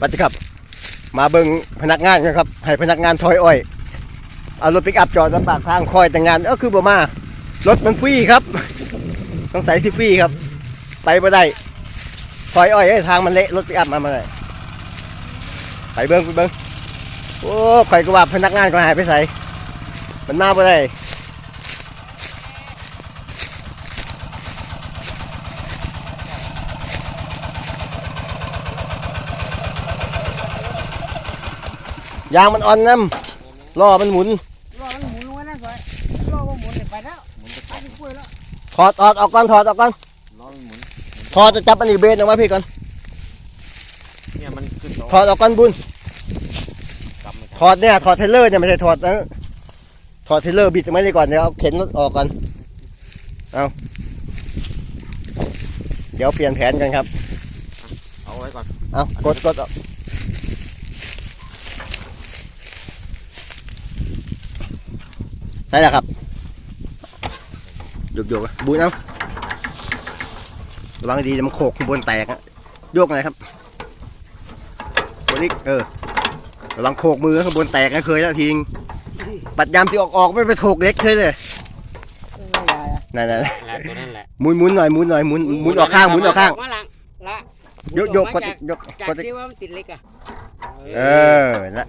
ปฏิครับ มาเบิ่งพนักงานกันครับ ให้พนักงานถอยอ้อย เอารถปิกอัพจอดลำบากทางคอยแต่งงานเออคือบ่มารถมันฟรีครับต้องใส่ซิฟรีครับ ไปบ่ได้ถอยอ้อยเอ้ทางมันเละรถปิกอัพมามาเลยไปเบิ่งไปเบิ่งโอ้ข่อยก็ว่าพนักงานก็หายไปใส่มันมาบ่ได้ ยางมันอ่อนน้ำล้อมันหมุนรอมันหมุนลงมานะสวยรอว่าหมุนเนี่ยไปแล้วไปที่กล้วยแล้วถอดถอดออกก่อนถอดออกก่อนล้อมันหมุนถอดจะจับอันนี้เบนออกมาพี่ก่อนเนี่ยมันขึ้นถอดออกก่อนบุญกำไม่ถอดเนี่ยถอดเทรลเลอร์เนี่ยไม่ใช่ถอดนะถอดเทรลเลอร์บิดออกมาเลยก่อนเดี๋ยวเอาเข็นรถออกก่อนเอาเดี๋ยวเปลี่ยนแผนกันครับ เอาไว้ก่อน เอากดกดเอา ใช่แล้วครับโยกโยกๆบุญเอาระวังดีจะมันโขกข้างบนแตกอะโยกหน่อยครับกดอีกเออระวังโขกมือข้างบนแตกนะเคยแล้วทิ้งปัดยามที่ออกออกไม่ไปโถกเล็กเลยเลยไม่ใหญ่อะนั่นนั่นแหละตัวนั้นแหละหมุนหมุนหน่อยหมุนหน่อยหมุนหมุนออกข้างหมุนออกข้างมาหลังละโยกโยกกดอีกโยกจากกดอีกที่ว่ามันติดเล็กอะเออนะ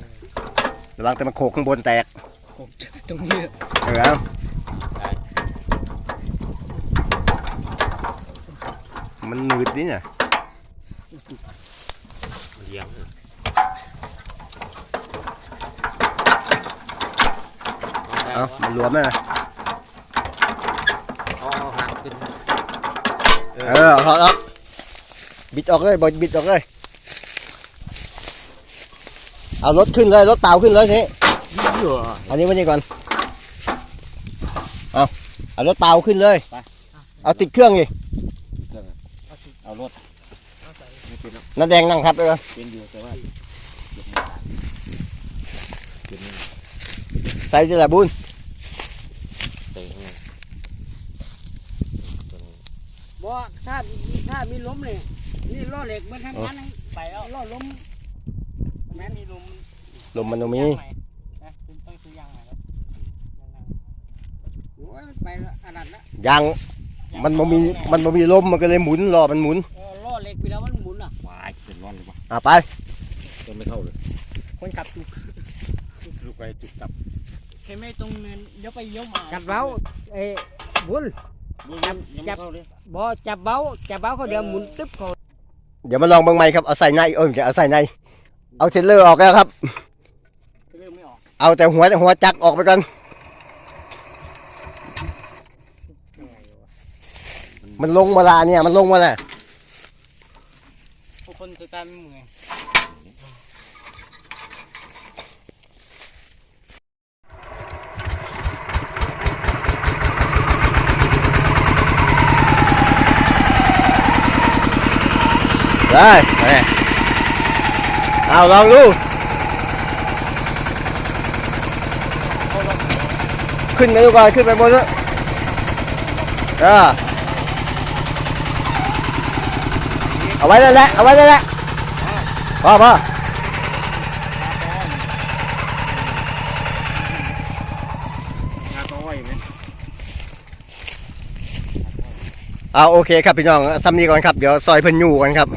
ระวังแต่มันโขกข้างบนแตก ตรงนี้เออเอามันหนืดนี่เนี่ยเลี้ยงเอามันรวมแล้วนะเอาเอาหางขึ้นเออถอดออกบิดออกเลยบดบิดออกเลย เอารถขึ้นเลย รถเปล่าขึ้นเลยทีนี้เย อะอันนี้ไว้นี่ก่อน เอาเอารถเปล่าขึ้นเลยเอาติดเครื่องดิเอารถไม่เป็นหรอกน้าแดงนั่งครับไปก่อนเป็นอยู่แต่ว่าเก็บไม่ได้เก็บไม่ได้ใส่ที่ละบุญเตะข้างในตัวนี้บ่ถ้าถ้ามีล้มเลยนี่ล้อเหล็กมันทำงานไปแล้วล้อล้มแม่มีลมลมมันตรงนี้ ต้องซื้อยางใหม่แล้วโอ้ยมันไปแล้วอันนั้นละยางมันบ่มีมันบ่มีลมมันก็เลยหมุนรอมันหมุนเออล้อเหล็กไปแล้วมันหมุนอะวายเป็นร้อนเลยวะอะไปตัวไม่เข้าเลยคนขับจุกลูกไปจุดตับเห็นไหมตรงเนินเดี๋ยวไปยกมาจับเบ้าเอ้บุญยังยังไม่เข้าเลยบ่จับเบ้าจับเบ้าเขาเดี๋ยวหมุนตึ๊บเขาเดี๋ยวมาลองเบางไม้ครับเอาใส่ในเออจะเอาใส่ในเอาเทรลเลอร์ออกแล้วครับเริ่มไม่ออกเอาแต่หัวหัวจักรออกไปก่อน มันลงมาละเนี่ย มันลงมาละคนสตาร์ไม่เหมือนได้ไปเอาลองดูขึ้นไปดูก่อนขึ้นไปบนนู้นเออ เอาไว้แล้วแหละเอาไว้แล้วแหละพ่อพองานต้องไหวไหมเอาโอเคครับพี่น้องซ้ำนี้ก่อนครับ เดี๋ยวซอยเพิ่นอยู่กันครับ